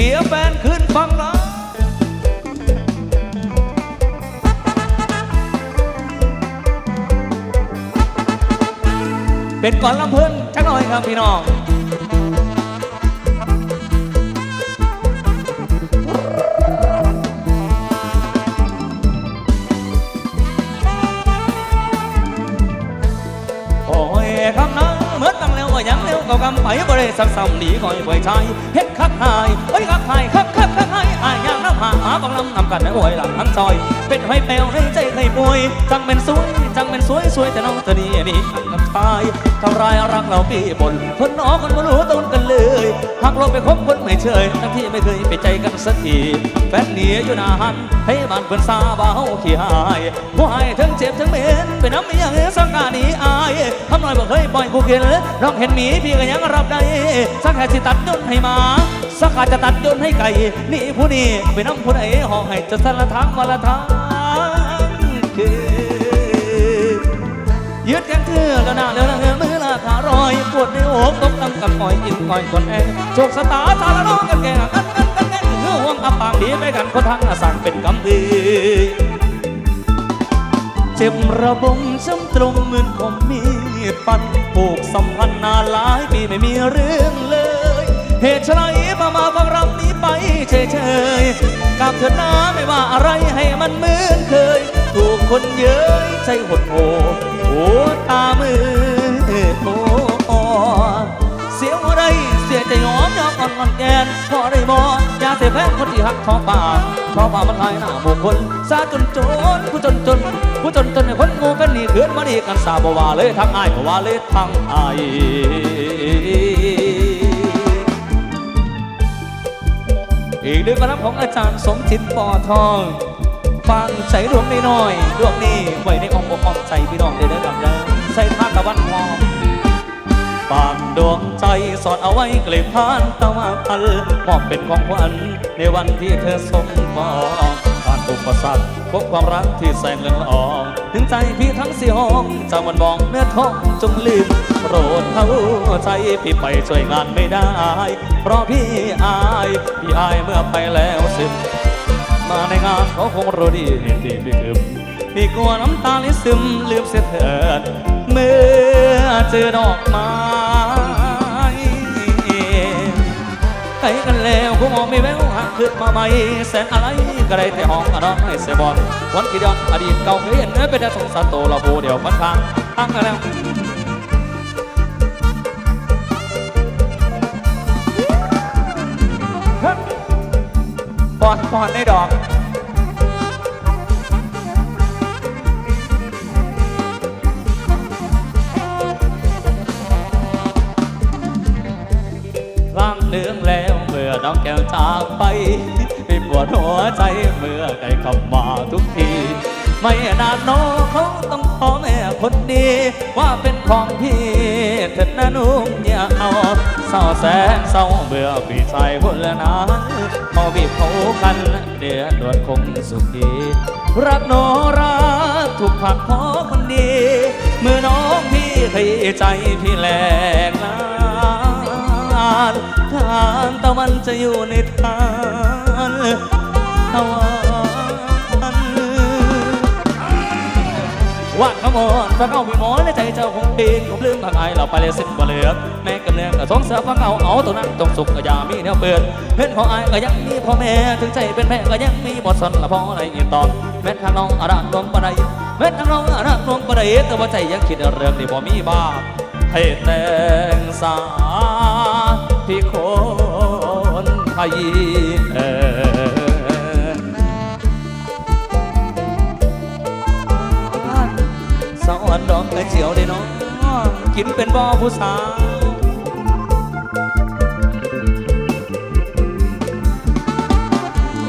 สียแฟนขึ้นฟังแล้วเป็นก่อนลำเพิ่นจักหน่อยครับพี่น้อง มื่อตั้งแล้วก็ยังเร็วก็กำไปบ่ได้สักซ้ำหนีคอยบ่ชายเฮ็ดคักหายเฮ้ยคักหายคักคักคักหายอายย่างน้ำหาหาบังลำนำกันนะโอ้ยหลังทั้งซอย เป็นให้แปลวให้ใจให้ป่วยจังเป็นสวยจังเป็นสวยสวยแต่น้องเธอนี่นี่อันกับชาย ทำร้ายรักเราพี่บนคนน้องคนบ่รู้ต้นกันเลยหากเราไปคบคนไม่เชยทั้งที่ไม่เคยไปใจกันสักทีแฟนหนีอยู่หนานให้บ้านเพื่อนซาบ่าเฮาขี้หายผู้ให้ทั้งเจ็บทั้งเหม็นไปน้ำไม่ยังสังกาหนีอายทำหน่อยบ่เคยปล่อยกูเกินน้องเห็นหมีพี่ก็ยังรับได้สักแค่สิตัดยนให้มาสักอาจจะตัดยนให้ไก่นี่ผู้นี้ไปน้ำผู้ใดห้องให้จะสารทางมาละทางคือ ยืดแขนเธอแล้วหน้าแล้วเงินมือละขารอยปวดในอกตกตั้งกับคอยอินคอยคนแองโชคสตาตาละน้องกันแก่กันกันกันกันเฮือห่วงอับปางดีไปกันคนทางสั่งเป็นกำพีเจ็บระบมช้ำตรงเหมือนผมมีดฟันผูกสัมพันธ์นานหลายปีไม่มีเรื่องเลย เหตุไฉนมามาฟังรำนี้ไปเฉยๆกับเธอหน้าไม่ว่าอะไรให้มันเหมือนเคย ถูกคนเย้ยใจหดโห โอ้ตามือโอ้เสียอะไรเสียใจหอมยอมอ่อนอ่อนแกนพอได้บอยาเสียแฟนคนที่หักทอป่าทอป่ามันลายหน้าบุคคลซาจนจนผู้จนจนผู้จนจนคนงูเป็นหนี่คืนมาดีกันสาบว่าเลยทั้งอายว่าเลยทั้งอายอีกด้วยกระของอาจารย์สมจิตปอทอง ฟังใจดวงนี้น้อยดวงนี้ไว้ในอ้อมอกอ้อมใจพี่น้องเด้อเด้อดับเด้อใส่ท่าตะวันหอมปากดวงใจสอดเอาไว้เกล็ดพานตะวันพันมอบเป็นของขวัญในวันที่เธอสมปองผ่านอุปสรรคพบความรักที่แสงเรืองอองถึงใจพี่ทั้งสี่ห้องจะมันบองเนื้อท้องจงลืมโปรดเข้าใจพี่ไปช่วยงานไม่ได้ เพราะพี่อาย พี่อายเมื่อไปแล้วสิบ มาในงานเขาคงรู้ดีเห็นดีพี่คืมพี่กลัวน้ำตาลิซึมลืมเสียเถิดเมื่อเจอดอกไม้ไกลกันแล้วคงมองไม่แววหากขึ้นมาใหม่แสนอะไรก็ได้แต่ห้องอดอนให้เสียบอลวันกี่ดอนอดีตเก่าเคยเห็นเนื้อเป็นแต่สงสารโตเราโบเดียวมันทางตั้งกันแล้ว อนปอนในดอกร่างเนื้องแล้วเมื่อน้องแก้วจากไปไม่ปวดหัวใจเมื่อใครเข้ามาทุกที ไม่นานน้องเขาต้องขอแม่คนดีว่าเป็นของพี่เถิดนะนุ่มอย่าเอา เศร้าแสนเศร้าเบื่อพี่ชายคนละนั้นพอบีบเขากันเดือดร้อนคงสุขีรักโนรักถูกผักพราะคนดีเมื่อน้องพี่ให้ใจพี่แหลกลานทานตะวันจะอยู่ในทานตะวัน ว่าขมอนฟังเอาพี่หมอในใจเจ้าคงปีนผมลืมผักไอเราไปเลยสิ้นบ่เหลือแม่กำเนิดกระสงเสือฟังเอาเอาตัวนั้นจงสุขก็อย่ามีแนวเปิดเพื่อนของไอก็ยังมีพ่อแม่ถึงใจเป็นแม่ก็ยังมีบทสนละพ่อในอีตอนแม่ทางน้องอารักรวมปะไดแม่ทางน้องอารักรวมปะไดแต่ว่าใจยังคิดเรื่องที่บ่มีบ้าให้แต่งสาพี่คนไทยเออ สวรรค์ดอกกระเจียวได้น้องกินเป็นบ่อผู้สาว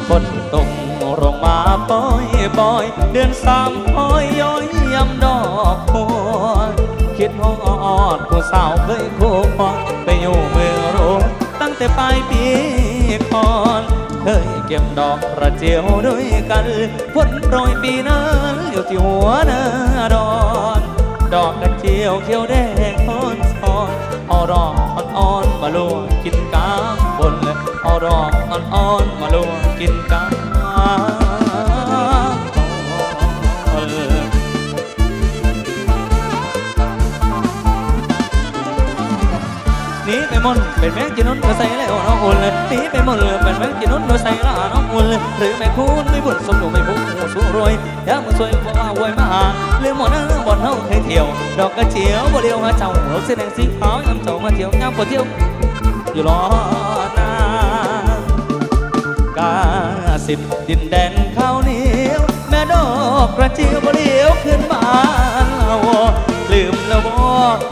ฝนตกลงมาปอยปอย เดือนสามปอยย้อยยำดอกบัวคิดฮออดผู้สาวเคยคู่ควงไปอยู่เมืองโรงตั้งแต่ปลายปีก่อนเคยเก็บดอกกระเจียวด้วยกันฝนโปรยปีนั้นอยู่ที่หัวนาดอน ดอกกระเจียวเขียวแดงอ่อนซ้อนอาดอกอ่อนๆมาลวกกินกลางบนเลยอาดอกอ่อนๆมาลวกกินกลาง เป็นแมงจีนุ่นก็ใส่แล้วน้องอุ่นเลยหนีไปหมดเลยเป็นแมงจีนุ่นก็ใส่แล้วน้องอุ่นเลยหรือแม่คุณไม่บุญสมบูไม่พุ่งหัวสูงรวยอยากมาสวยเพราะว่าวยมาหาเรื่องหมดนั้นบ่อนเฮาเคยเที่ยวดอกกระเจียวบ่เลี้ยวหาเจ้าหัวเส้นแดงสีขาวยำเจ้ามาเที่ยวยำบ่เที่ยวอยู่รอนานกาสิบดินแดนข้าวเหนียว แม่ดอกกระเจียวบ่เลี้ยวขึ้นบ้า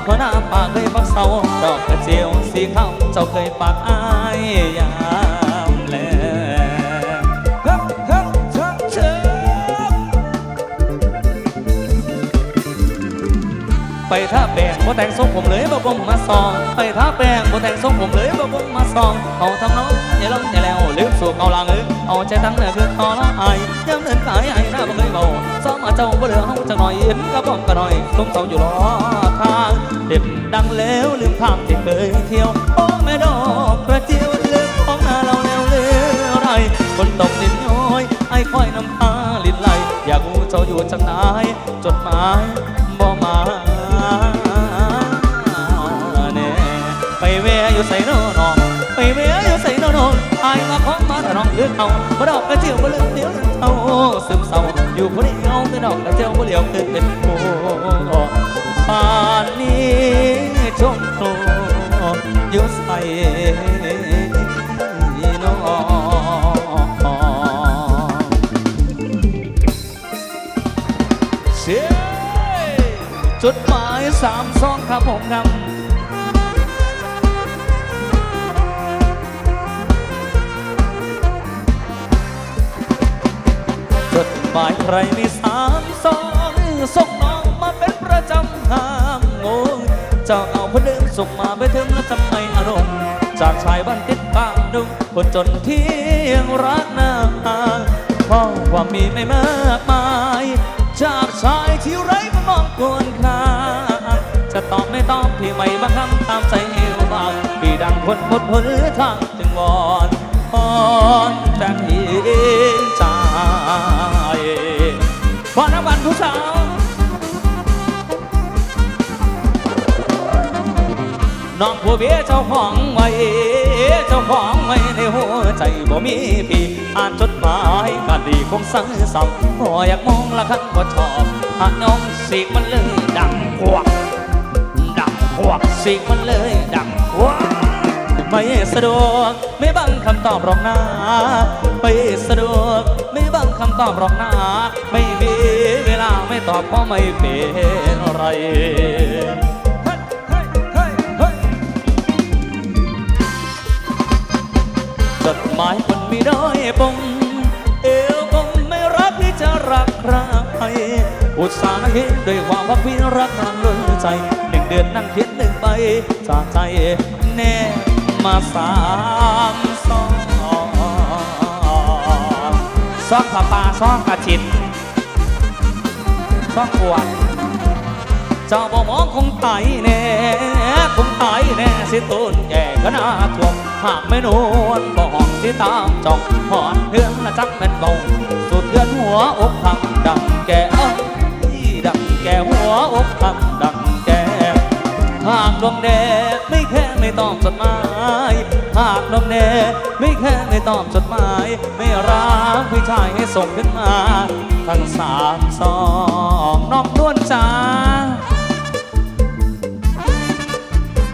หัวหน้าปากเคยปักเสาดอกกระเจียวสีขาวเจ้าเคยปากอายยา ไปท่าแป้งบ่แต่งทรงผมเลยบ่บ่มมาซอง ไปท่าแป้งบ่แต่งทรงผมเลยบ่บ่มมาซองเอาทำน้องอย่าลงอย่าแล้วลืมสู่เกาหลังเอ้เอาใจตั้งเนื้อคือตอน้ออายย้ำเดินสายไอ้หน้าบ่เคยเบาซ้อมมาเจ้าบ่เหลือเฮาจักหน่อยเห็นกระบอกกระหน่อยลงเสาอยู่รอทางเด็ดดังแล้วลืมทางที่เคยเที่ยวโอ้แม่ดอกกระเจียวลืมของหน้าเราแล้วเลือไรคนตกดินย้อยไอ้ค่อยน้ำตาลินไหลอยากรู้เจ้าอยู่จังไหนจดหมายบ่มา อยู่ใส่โนนองไปเวอยู่ใส่โนนองอายมาของมาถนองเลือดเอาบ่ดอกกระเจียวบ่เลือกเดียวเลือดเอาซึมเศร้าอยู่คนเดียวแต่ดอกกระเจียวบ่เหลียวเกิดเป็นโมป่านนี้ชมโตอยู่ใส่น้องเสียจุดหมายสามสองครับผมครับ จดหมายใครมีสามสองส่งน้องมาเป็นประจำห้างงงเจ้าเอาคนเดิมส่งมาไปถึงแล้วทำไมอารมณ์จากชายบ้านติดกลางดงคนจนที่ยังรักนางเพราะความมีไม่มากมาย จากชายที่ไร้ก็มองกวนค่าจะตอบไม่ตอบที่ไม่บังคับตามใจเอวบางพี่ดังคนหมดหนทางจึงวอนวอนแต่พี่ ผู้สาวน้องผัวเบี้ยเจ้าของไว้เจ้าของไว้ในหัวใจบ่มีพี่อ่านจดหมายก็ดีคงสั่งซ้ำพออยากมองละคันก็ชอบหาน้องสีกมันเลยดังกวักดังพวกสิงมันเลยดังว้าไม่สะดวกไม่บังคำตอบหรอกนะไม่สะดวกไม่บังคำตอบหรอกนะไม่มีเวลาไม่ อบเพราะไม่เป็นไรจดหมายคนมีด้อยปมเอวปมไม่รักที่จะรักใครอุตส่าห์เห็นด้วยความพักพินรักนางล้นใจหนึ่งเดือนนั่งเขียนหนึ่งใบจากใจแน่มาสามสองซองผ้าป่าซองกระชิน ซองปวดเจ้าบ่มองคงตายแน่คงตายแน่สิต้นแก่ก็น่าทวมหากไม่นวลบ่ห้องสิตามจองหอนเพื่อนละจักเป็นเบาสุดเทือนหัวอกทำดังแก่เอ้ยดังแก่หัวอกทำดังแก่หากดวงแดงไม่แค่ไม่ตอบจดหมายหากดวงแดงไม่แค่ไม่ตอบจดหมาย ไม่รักพี่ชายให้ส่งขึ้นมา ทั้งสามสอง น้องนวลจ้า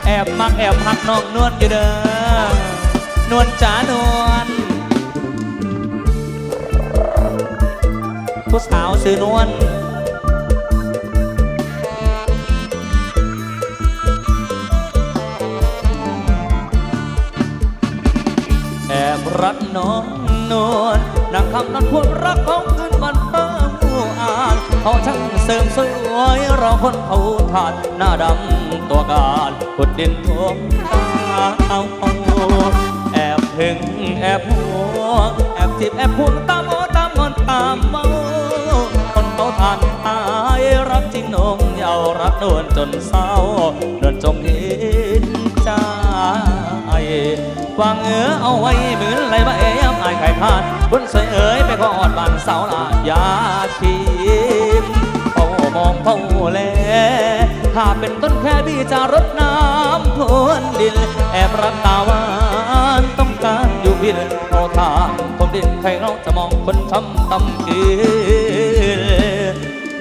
แอบมักแอบหักน้องนวลอยู่เด้อนวลจ๋านวลผู้สาวชื่อนวลแอบรักน้องนวลนางคำนั้นควรรักของ ริมสวยรอคนเขาทานหน้าดำตัวการขุดดินท่วมตาเอาแอบถึงแอบหัวงแอบจิบแอบพูดตามโอตามงอนตามเมาคนเขาทานตายรักจริงนงเยาวรักกโดนจนเศร้าเดินจงเห็นใจวางเอือเอาไว้เหมือนไหลใบย้ำอายไข่พานบนสวยเอ๋ยไปกอดบานเสาลาอยาคิ เป็นต้นแค่พี่จะรดน้ำพรวนดิน แอบรักตาหวานต้องการอยู่บินเอาทางผมดินใครเราจะมองคนช้ำตำกืน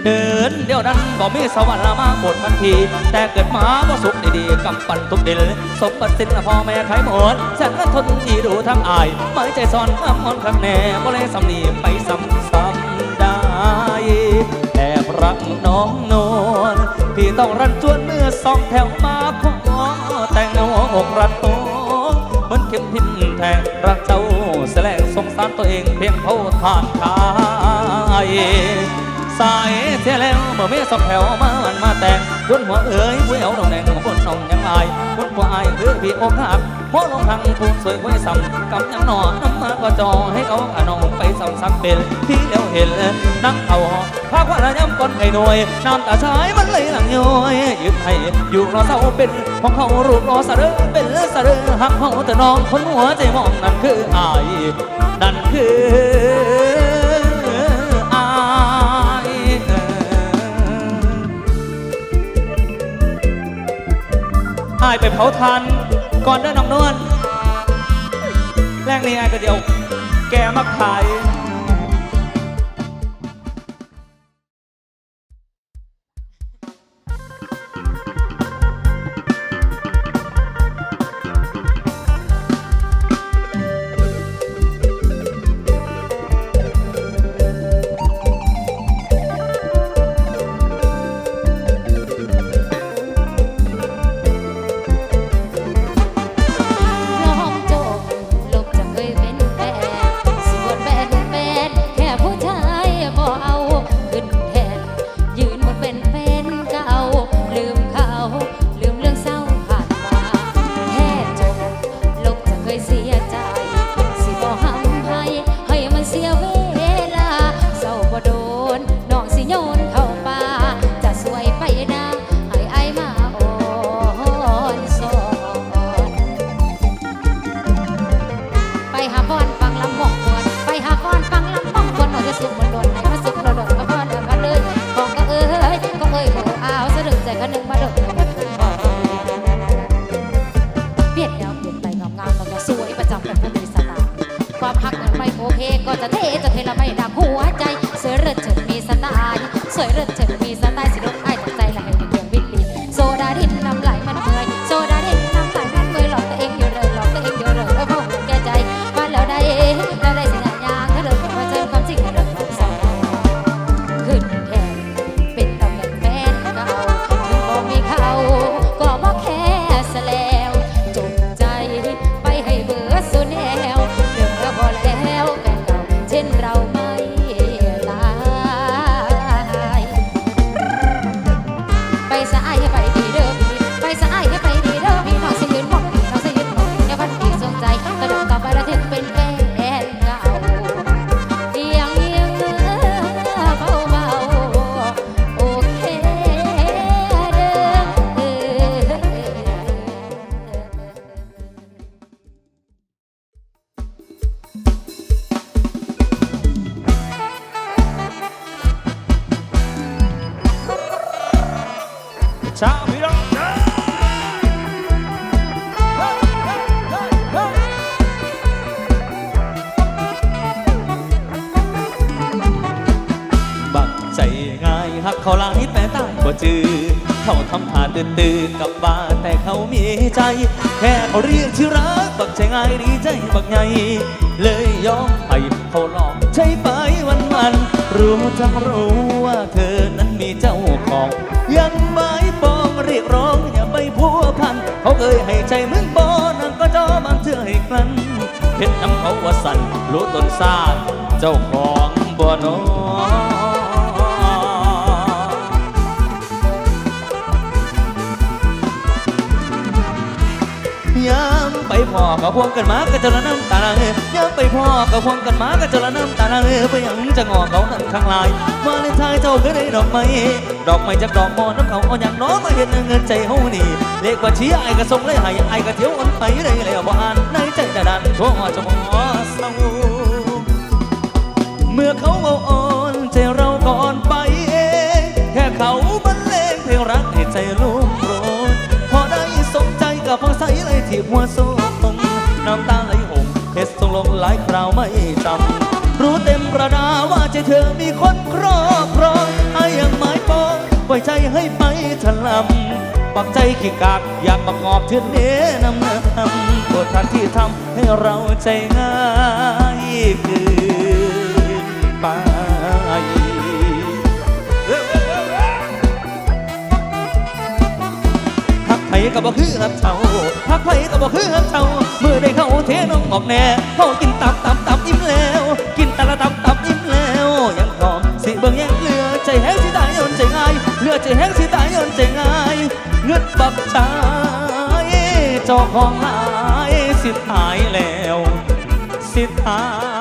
เดินเดียวดันก็มีสวรรค์ละมาบททันที แต่เกิดมาบ่สุขดีๆกำปั้นทุกดินสมบัติสินพ่อแม่ไขหมดฉันทนที่ดูทั้งอายไม่ใจซ่อนข้ามอนข้างแน่บ่เลยสำนีไปซ้ำๆได้แอบรักน้องโน ต้องรันจวนเมื่อสองแถวมาขอแต่งหัวอกรัดโตเหมือนเข็มทิ่มแทงรักเจ้าแสลงสงสารตัวเองเพียงเท่าทานขายสายเสียแล้วเมื่อเมีสองแถวมามันมาแต่งจนหัวเอ๋ยผู้เอวดองแดงบนน้องยังอายบนหัวอายคือพี่อกหักหัวลงทางผู้สวยไว้ซ้ำกำยังหนอน้ำมาก็จอให้เขาขนองไปซ้ำซ้ำเป็นที่เลี้ยวเห็นนักเอา ภาคว่าระยำก้นไก่หน่วยน้ำตาชายมันไหลหลังย้อยยืมให้อยู่รอเศร้าเป็นของเขารูปรอสะเรือเป็นสะเรือหักเขาแต่น้องคนหัวใจมองนั่นคืออายนั่นคืออายอายไปเผาทานก่อนเดินน้องนวลแรกนี้อายก็เดียว แกมาขาย ง่ายหักเขาหลายแต่ตั้บ่จือเขาทำท่าตื่นตื่นกับบ้าแต่เขามีใจ แค่เขาเรียกชื่อรักบักใจง่ายดีใจบักใหญ่เลยยอมให้เขาหลอกใช้ไปวันวันรู้จักรู้ว่าเธอนั้นมีเจ้าของ ยังไม่ปองเรียกร้องอย่าไปพัวพันเขาเคยให้ใจมึงบอนั่นก็จอบางเชื่อให้กลั้นเพชรน้ำเขาว่าสั่นรู้ตนซาเจ้าของบ่นอ พ่อก็พวงกันมาก็จะละน้ำตาลังย้ำไปพ่อก็พวงกันมาก็จะละน้ำตาลังไปยังจะงอเขานั่นข้างลายมาเลนทายเจ้าก็ได้ดอกไม้ดอกไม้จากดอกมอน้ำเขาเอาอย่างน้อยมาเห็นเงินใจเฮานี่เลขบัญชีไอ้ก็ส่งเลยให้ไอ้ก็เที่ยวอ่อนไปได้แล้วบ่อ่านในใจจะดันทั่วจะมอเศร้าเมื่อเขาเอาอ่อนใจเราก่อนไปเองแค่เขาบรรเลงเพลงรักให้ใจลุ่มโรยพอได้สมใจกับฟังใสเลยที่หัวสูง น้ำตาไหลหงเฮ็ดส่งลงหลายคราวไม่จำรู้เต็มประดาว่าใจเธอมีคนครอบครองไอ้ยังหมายปองปล่อยใจให้ไปถลำปักใจขี้กากอยากประกอบเทือนเน้นำเนื้ำโปรดทันที่ทำให้เราใจง่ายคือไปหักไผก็บ่คือหักเจ้าหักไผก็บ่คือหักเจ้าเมื่า ออกแน่เขากินตับตับตับอิ่มแล้ว กินตะละตับตับอิ่มแล้ว ยังหอมสิเบิ่งแย่งเหลือใจแห้งสิตายยนใจง่ายเหลือใจแห้งสิตายยนใจง่ายเงืดบักชายเจ้าของหลายสิหายแล้ว สิตาย